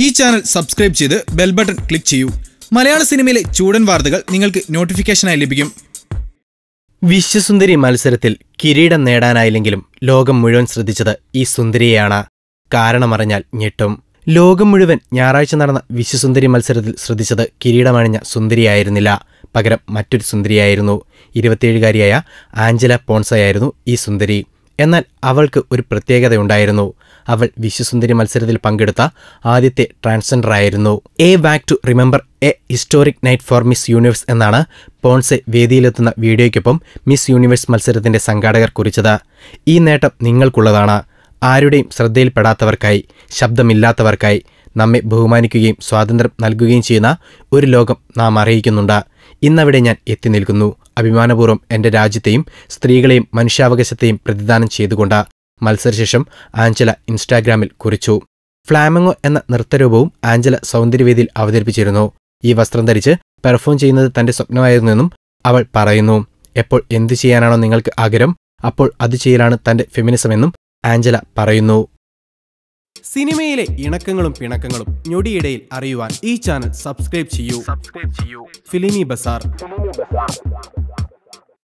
ഈ channel subscribe ചെയ്ത് bell button click ചെയ്യൂ. മലയാള സിനിമയിലെ ചൂടൻ വാർത്തകൾ നിങ്ങൾക്ക് നോട്ടിഫിക്കേഷനായി ലഭിക്കും. വിശ്വസുന്ദരി മത്സരത്തിൽ കിരീടം നേടാനായില്ലെങ്കിലും ലോകം മുഴുവൻ ശ്രദ്ധിച്ചത് ഈ സുന്ദരിയെയാണ്. കാരണമറിഞ്ഞാൽ ഞെട്ടും. ലോകം മുഴുവൻ ഞായറാഴ്ച നടന്ന വിശ്വസുന്ദരി മത്സരത്തിൽ ശ്രദ്ധിച്ചത് കിരീടമണിഞ്ഞ സുന്ദരിയായിരുന്നില്ല. പകരം മറ്റൊരു സുന്ദരിയായിരുന്നു. ഇരുപത്തിയേഴുകാരിയായ ആഞ്ചല പോൺസയായിരുന്നു ഈ സുന്ദരി. എന്നാൽ അവൾക്ക് ഒരു പ്രത്യേകതയുണ്ടായിരുന്നു. അവൾ വിശ്വസുന്ദരി മത്സരത്തിൽ പങ്കെടുത്ത ആദ്യത്തെ ട്രാൻസ്ജെൻഡർ ആയിരുന്നു a back to remember a historic night for Miss Universe എന്നാണ് പോൺസെ വേദിയിലെത്തുന്ന വീഡിയോയ്ക്കൊപ്പം മിസ് യൂണിവേഴ്സ് മത്സരത്തിന്റെ സംഘാടകർ കുറിച്ചത്. ഈ നേട്ടം നിങ്ങൾക്കുള്ളതാണ്. ആരുടെയും ശ്രദ്ധയിൽപ്പെടാത്തവർക്കായി ശബ്ദമില്ലാത്തവർക്കായി നമ്മെ ബഹുമാനിക്കുകയും സ്വാതന്ത്ര്യം നൽകുകയും ചെയ്യുന്ന ഒരു ലോകം നാം അറിയിക്കുന്നുണ്ട്. ഇന്നവിടെ ഞാൻ എത്തി നിൽക്കുന്നു. അഭിമാനപൂർവം എന്റെ രാജ്യത്തെയും സ്ത്രീകളെയും മനുഷ്യാവകാശത്തെയും പ്രതിദാനം ചെയ്തുകൊണ്ട്. മത്സരശേഷം ആഞ്ചല ഇൻസ്റ്റാഗ്രാമിൽ കുറിച്ചു. ഫ്ലാമങ്ങോ എന്ന നൃത്തരൂപവും ആഞ്ചല സൗന്ദര്യവേദിയിൽ അവതരിപ്പിച്ചിരുന്നു. ഈ വസ്ത്രം ധരിച്ച് പെർഫോം ചെയ്യുന്നത് തന്റെ സ്വപ്നമായിരുന്നെന്നും അവൾ പറയുന്നു. എപ്പോൾ എന്തു ചെയ്യാനാണോ നിങ്ങൾക്ക് ആഗ്രഹം അപ്പോൾ അത് ചെയ്യലാണ് തന്റെ ഫെമിനിസമെന്നും ആഞ്ചല പറയുന്നു. സിനിമയിലെ ഇണക്കങ്ങളും പിണക്കങ്ങളും ഞൊടിയിടയിൽ അറിയുവാൻ ഈ ചാനൽ സബ്സ്ക്രൈബ് ചെയ്യൂ. ഫിലിമി ബസാർ.